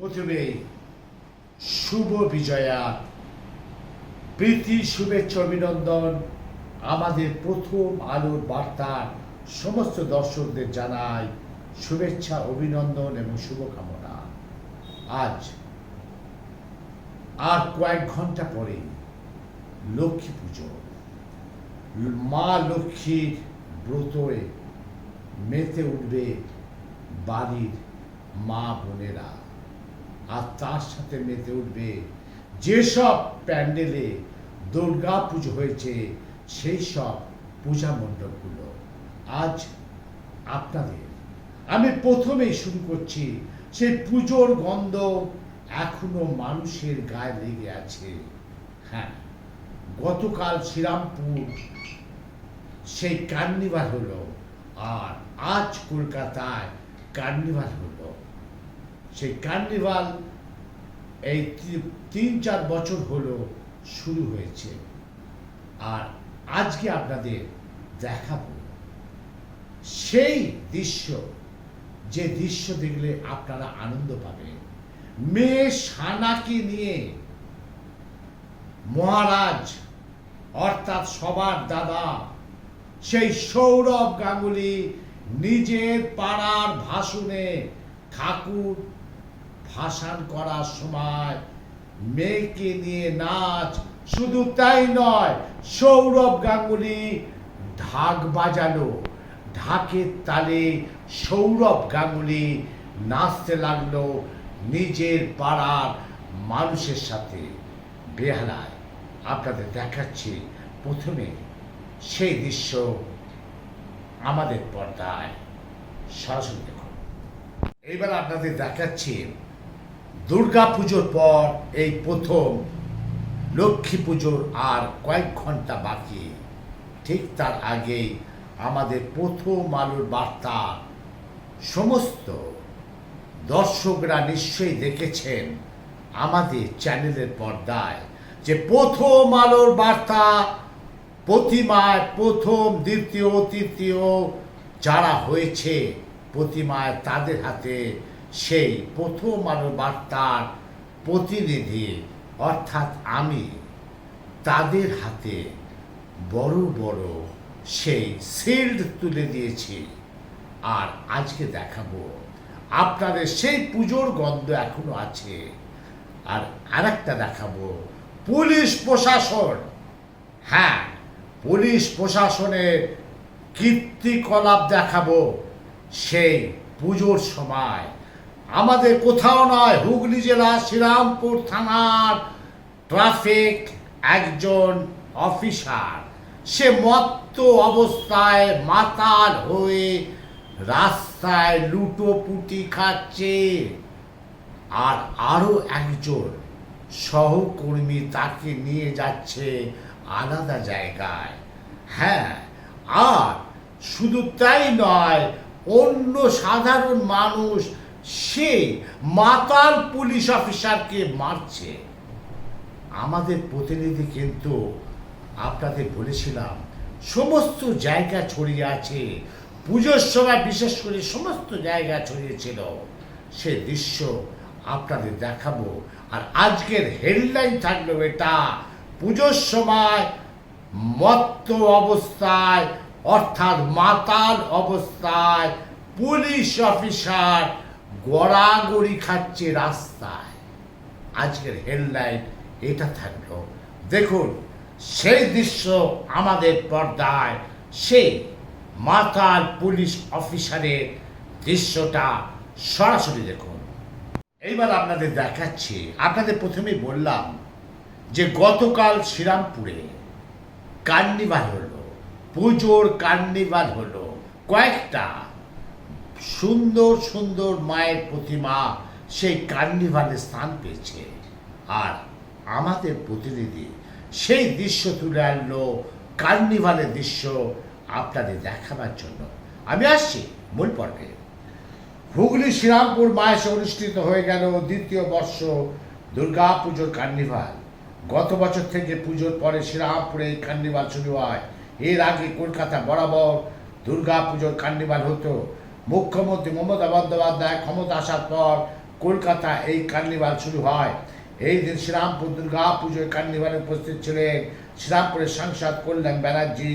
প্রথমেই শুভ বিজয়া, প্রীতি, শুভেচ্ছা, অভিনন্দন, আমাদের প্রথম আলোর বার্তার সমস্ত দর্শকদের জানাই শুভেচ্ছা, অভিনন্দন এবং শুভকামনা। আজ আর কয়েক ঘণ্টা পরে লক্ষ্মী পুজো। মা লক্ষ্মীর ব্রতয়ে মেতে উঠবে বাড়ির মা বোনেরা। আর তার সাথে মেতে উঠবে। যেসব প্যান্ডেলে দুর্গা পুজো হয়েছে, সেই সব পূজা মণ্ডপগুলো। আজ আপনাদের আমি প্রথমেই শুরু করছি, সেই পুজোর গন্ধ এখনও মানুষের গায়ে লেগে আছে। হ্যাঁ গতকাল শ্রীরামপুর, সেই কার্নিভাল হলো, আর আজ কলকাতায় কার্নিভাল হলো। সেই কার্নিভাল এই তিন চার বছর হলো শুরু হয়েছে। আর আজকে আপনাদের দেখাবো। সেই দৃশ্য, যে দৃশ্য দেখলে আপনারা আনন্দ পাবেন। মেয়ে সানাকে নিয়ে মহারাজ, অর্থাৎ সবার দাদা, সেই সৌরভ গাঙ্গুলি নিজের পাড়ার ভাষণে ঠাকুর ভাষণ করার সময় মেয়েকে নিয়ে নাচ শুধু তাই নয়, সৌরভ গাঙ্গুলি ঢাক বাজালো। ঢাকের তালে সৌরভ গাঙ্গুলি নাচতে লাগল নিজের পাড়ার মানুষের সাথে। বেহালায় আপনাদের দেখাচ্ছি প্রথমে সেই দৃশ্য আমাদের পর্দায়। সরাসরি এইবার আপনাদের দেখাচ্ছি দুর্গা পুজোর পর এই প্রথম লক্ষ্মী পুজোর আর কয়েক ঘণ্টা বাকি। ঠিক তার আগেই আমাদের প্রথম আলোর বার্তা, সমস্ত দর্শকরা নিশ্চয়ই দেখেছেন আমাদের চ্যানেলের পর্দায় যে প্রথম আলোর বার্তা প্রতিমায় প্রথম, দ্বিতীয়, তৃতীয় যারা হয়েছে প্রতিমায় তাদের হাতে সেই প্রথম বার্তার প্রতিনিধি, অর্থাৎ আমি, তাদের হাতে বড় বড় সেই শিল্ড তুলে দিয়েছি। আর আজকে দেখাবো, আপনাদের সেই পুজোর গন্ধ এখনও আছে। আর আরেকটা দেখাবো, পুলিশ প্রশাসন। হ্যাঁ পুলিশ প্রশাসনের কীর্তিকলাপ দেখাবো। সেই পুজোর সময়। আমাদের কোথাও নয়, হুগলি জেলা, শ্রীরামপুর থানার ট্রাফিক একজন অফিসার। সে মত্ত অবস্থায় মাতাল হয়ে রাস্তায় লুটোপুটি খাচ্ছে। আর আরও একজন সহকর্মী তাকে নিয়ে যাচ্ছে আলাদা জায়গায়। হ্যাঁ আর শুধু তাই নয় অন্য সাধারণ মানুষ, সে মাতাল পুলিশ অফিসারকে মারছে। আমাদের প্রতিনিধি কিন্তু আপনাদের বলেছিলাম, সমস্ত জায়গা ছড়িয়ে আছে। পুজোর সময় বিশেষ করে সমস্ত জায়গা ছড়িয়েছিল সে দৃশ্য আপনাদের দেখাবো। আর আজকের হেডলাইন থাকল এটা, পুজোর সময় মত্ত অবস্থায় অর্থাৎ মাতাল অবস্থায় পুলিশ অফিসার গড়াগড়ি খাচ্ছে রাস্তায়। আজকের হেডলাইন এটা থাকল। দেখুন, সেই দৃশ্য আমাদের পর্দায়, সেই মাতাল পুলিশ অফিসারের দৃশ্যটা সরাসরি দেখুন। এইবার আপনাদের দেখাচ্ছি, আপনাদের প্রথমেই বললাম যে গতকাল শ্রীরামপুরে কার্নিভাল হলো। পুজোর কার্নিভাল হলো। কয়েকটা সুন্দর সুন্দর মায়ের প্রতিমা সেই কার্নিভালে স্থান পেয়েছে। আর আমাদের প্রতিনিধি সেই দৃশ্য তুলে আনলো কার্নিভালের দৃশ্য আপনাদের দেখাবার জন্য। আমি আসছি মূল পর্বে। হুগলি, শ্রীরামপুর মায়েসে অনুষ্ঠিত হয়ে গেল দ্বিতীয় বর্ষ দুর্গা পুজোর কার্নিভাল গত বছর থেকে পুজোর পরে শ্রীরামপুরে এই কার্নিভাল শুরু হয়। এর আগে কলকাতা বরাবর দুর্গা পুজোর কার্নিভাল হতো। মুখ্যমন্ত্রী মমতা বন্দ্যোপাধ্যায় ক্ষমতা আসার পর কলকাতা এই কার্নিভাল শুরু হয়। এই দিন শ্রীরামপুর দুর্গা পুজোয় কার্নিভালে উপস্থিত ছিলেন শ্রীরামপুরের সাংসদ কল্যাণ ব্যানার্জি,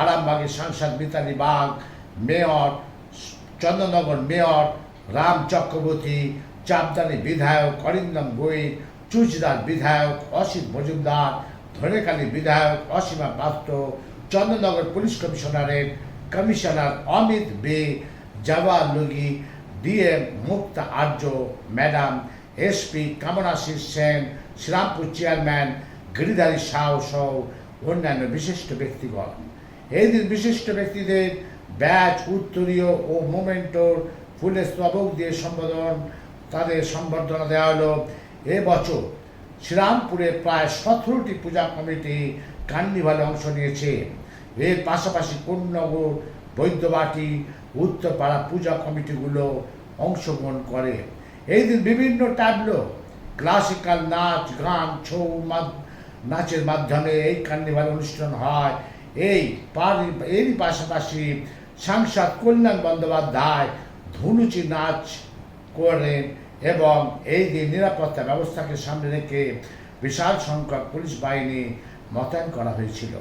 আরামবাগের সাংসদ মিতালি বাগ, মেয়র চন্দ্রনগর মেয়র রাম চক্রবর্তী, চাপদানি বিধায়ক অরিন্দম গোয়েল, চুচদার বিধায়ক অসিত মজুমদার, ধনেকালী বিধায়ক অসীমা পাত্র চন্দ্রনগর পুলিশ কমিশনারের কমিশনার অমিত বে জওয়ার লগি DM Mukta Arya, madam SP Kamanashis Sen, Serampore chairman Giridhari Shaw সহ অন্যান্য বিশিষ্ট ব্যক্তিগণ। এই দিন বিশিষ্ট ব্যক্তিদের ব্যাচ, উত্তরীয় ও মোমেন্টোর ফুলের স্তবক দিয়ে সম্বোধন, তাদের সম্বর্ধনা দেওয়া হলো এবছর শ্রীরামপুরে প্রায় সতেরোটি পূজা কমিটি কার্নিভালে অংশ নিয়েছে। এর পাশাপাশি কোন্নগর বৈদ্যবাটি, উত্তরপাড়া পূজা কমিটিগুলো অংশগ্রহণ করে। এই দিন বিভিন্ন ট্যাবলো, ক্লাসিক্যাল নাচ, গান, ছৌ নাচের মাধ্যমে এই কার্নিভাল অনুষ্ঠান হয়। এই এরই পাশাপাশি সাংসদ কল্যাণ বন্দ্যোপাধ্যায় ধুনুচি নাচ করেন এবং এই দিন নিরাপত্তা ব্যবস্থাকে সামনে রেখে বিশাল সংখ্যক পুলিশ বাহিনী মোতায়েন করা হয়েছিল।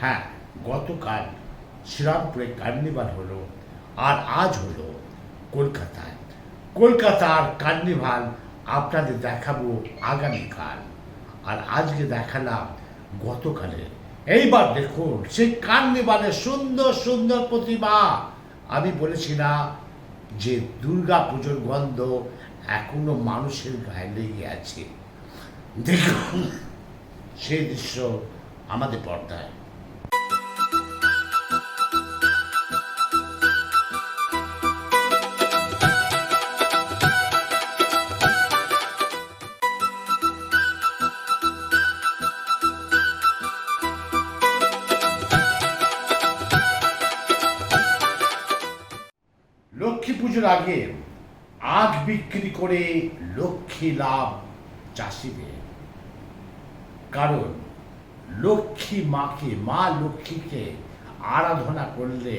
হ্যাঁ গতকাল শ্রীরামপুরে কার্নিভাল হলো আর আজ হলো কলকাতায়। কলকাতার কার্নিভাল আপনাদের দেখাবো আগামীকাল। আর আজকে দেখালাম গতকালে। এইবার দেখুন, সেই কার্নিভালের সুন্দর সুন্দর প্রতিমা। আমি বলেছি না যে দুর্গা পুজোর গন্ধ এখনও মানুষের গায়ে লেগে আছে। দেখুন সেই দৃশ্য আমাদের পর্দায়। লক্ষ্মী পুজোর আগে আখ বিক্রি করে লক্ষ্মী লাভ চাষিদের। কারণ লক্ষ্মী মাকে, মা লক্ষ্মীকে আরাধনা করলে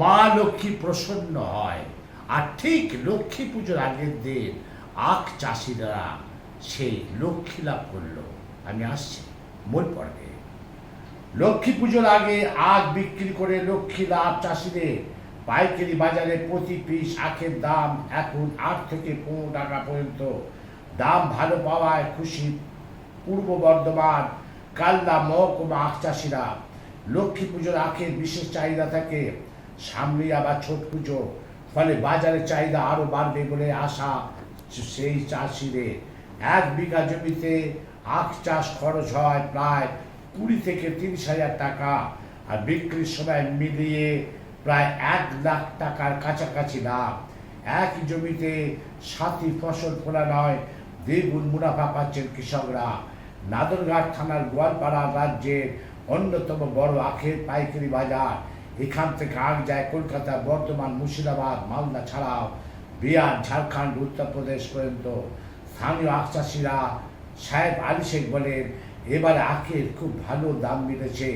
মা লক্ষ্মী প্রসন্ন হয়। আর ঠিক লক্ষ্মী পুজোর আগের দিন আখ চাষিরা সেই লক্ষ্মী লাভ করল। আমি আসছি মূল পর্বে। লক্ষ্মী পুজোর আগে আখ বিক্রি করে লক্ষ্মী লাভ চাষিদের পাইকারি বাজারে প্রতি পিস আখের দাম এখন আট থেকে পনেরো টাকা পর্যন্ত। দাম ভালো পাওয়ায় খুশি পূর্ব বর্ধমান কাল্লা মহকুমা আখ চাষিরা লক্ষ্মী পুজোর আখের বিশেষ চাহিদা থাকে। সামনে আবার ছট পুজো। ফলে বাজারে চাহিদা আরও বাড়বে বলে আশা সেই চাষিদের। এক বিঘা জমিতে আখ চাষ খরচ হয় প্রায় কুড়ি থেকে তিরিশ হাজার টাকা আর বিক্রির সময় মিলিয়ে প্রায় এক লাখ টাকার কাছাকাছি লাভ। একই জমিতে সাথী ফসল ফোলা নয় দ্বিগুণ মুনাফা পাচ্ছেন কৃষকরা। নাদরঘাট থানার গোয়ালপাড়া রাজ্যের অন্যতম বড় আখের পাইকারি বাজার। এখান থেকে আখ যায় কলকাতা বর্ধমান, মুর্শিদাবাদ, মালদা ছাড়াও বিহার, ঝাড়খণ্ড, উত্তরপ্রদেশ পর্যন্ত। স্থানীয় আখ চাষিরা সাহেব আলী শেখ বলেন, এবারে আখের খুব ভালো দাম মিলেছে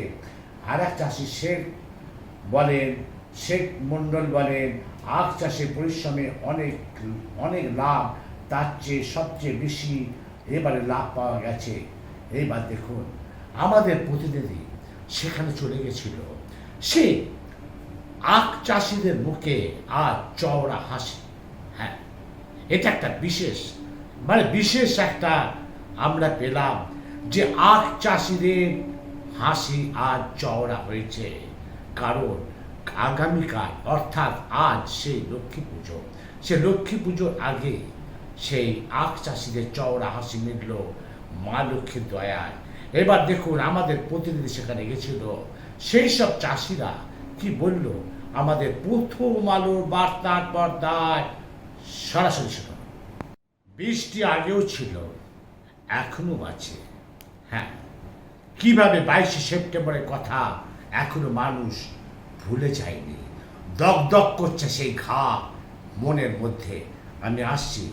আর এক চাষি শেখ বলেন, শেখ মণ্ডল বলেন, আখ চাষে পরিশ্রমে অনেক অনেক লাভ, তার চেয়ে সবচেয়ে বেশি এবারে লাভ পাওয়া গেছে। এইবার দেখুন, আমাদের প্রতিনিধি সেখানে চলে গেছিল। সে আখ চাষিদের মুখে আর চওড়া হাসি। হ্যাঁ এটা একটা বিশেষ মানে বিশেষ একটা আমরা পেলাম যে আখ চাষিদের হাসি আজ চওড়া হয়েছে। কারণ আগামীকাল, অর্থাৎ আজ সেই লক্ষ্মী পুজো, সে লক্ষ্মী পুজোর আগে সেই আখ চাষিদের চওড়া হাসি মিটল মা লক্ষ্মীর দয়ায়। এবার দেখুন আমাদের প্রতিনিধি সেখানে গেছিল। সেই সব চাষিরা কি বলল? আমাদের প্রথম আলোর বার্তার পর্দায় সরাসরি ছিল বৃষ্টি আগেও ছিল এখনও আছে। হ্যাঁ কীভাবে বাইশে সেপ্টেম্বরের কথা এখনও মানুষ ভুলে যায়নি। দগ দগ করছে সেই ঘা মনের মধ্যে। আমি আসছি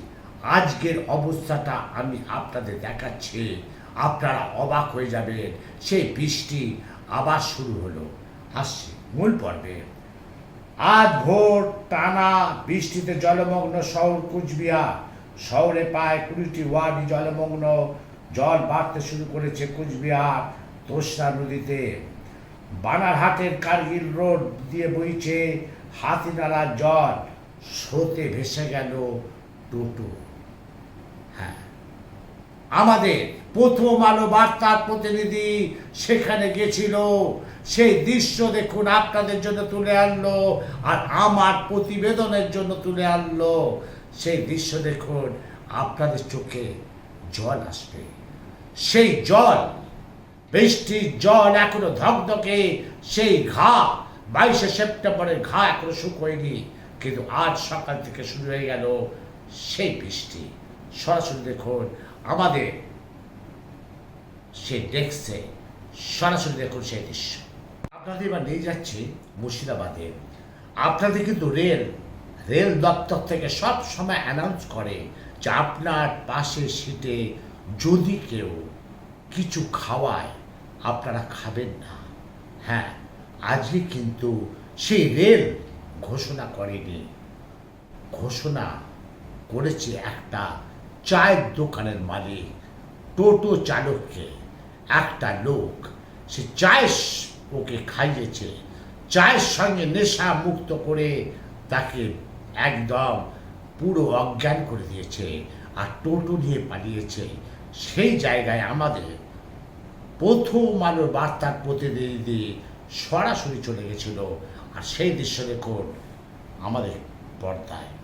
আজকের অবস্থাটা আমি আপনাদের দেখাচ্ছি। আপনারা অবাক হয়ে যাবেন, সেই বৃষ্টি আবার শুরু হলো। আসছি মূল পর্বে। আজ ভোর টানা বৃষ্টিতে জলমগ্ন শহর কুচবিহার। শহরে প্রায় কুড়িটি ওয়ার্ড জলমগ্ন। জল বাড়তে শুরু করেছে কুচবিহার তোষরা নদীতে। বানারহাটের কার্গিল রোড দিয়ে বইছে হাতিনালার জল, স্রোতে ভেসে গেল টোটো। আমাদের প্রথম আলো বার্তার প্রতিনিধি সেখানে গেছিল। সেই দৃশ্য দেখুন, আপনাদের জন্য তুলে আনলো আর আমার প্রতিবেদনের জন্য তুলে আনলো। সেই দৃশ্য দেখুন, আপনাদের চোখে জল আসবে। সেই জল, বৃষ্টির জল এখনও ধকধকে, সেই ঘা, বাইশে সেপ্টেম্বরের ঘা এখনও শুকোয়নি কিন্তু আজ সকাল থেকে শুরু হয়ে গেল সেই বৃষ্টি। সরাসরি দেখুন আমাদের সে ডেস্কে সরাসরি দেখুন সেই দৃশ্য। আপনাদের এবার নিয়ে যাচ্ছি মুর্শিদাবাদে। আপনাদের কিন্তু রেল রেল দপ্তর থেকে সব সময় অ্যানাউন্স করে যে আপনার পাশের সিটে যদি কেউ কিছু খাওয়ায়, আপনারা খাবেন না। হ্যাঁ আজকে কিন্তু সেই রেল ঘোষণা করেনি। ঘোষণা করেছে একটা চায়ের দোকানের মালিক, টোটো চালককে একটা লোক, সে চায়ের ওকে খাইয়েছে। চায়ের সঙ্গে নেশা মুক্ত করে তাকে একদম পুরো অজ্ঞান করে দিয়েছে আর টোটো নিয়ে পালিয়েছে। সেই জায়গায় আমাদের প্রথম আলোর বার্তার প্রতিনিধি সরাসরি চলে গেছিল। আর সেই দৃশ্য দেখুন আমাদের পর্দায়।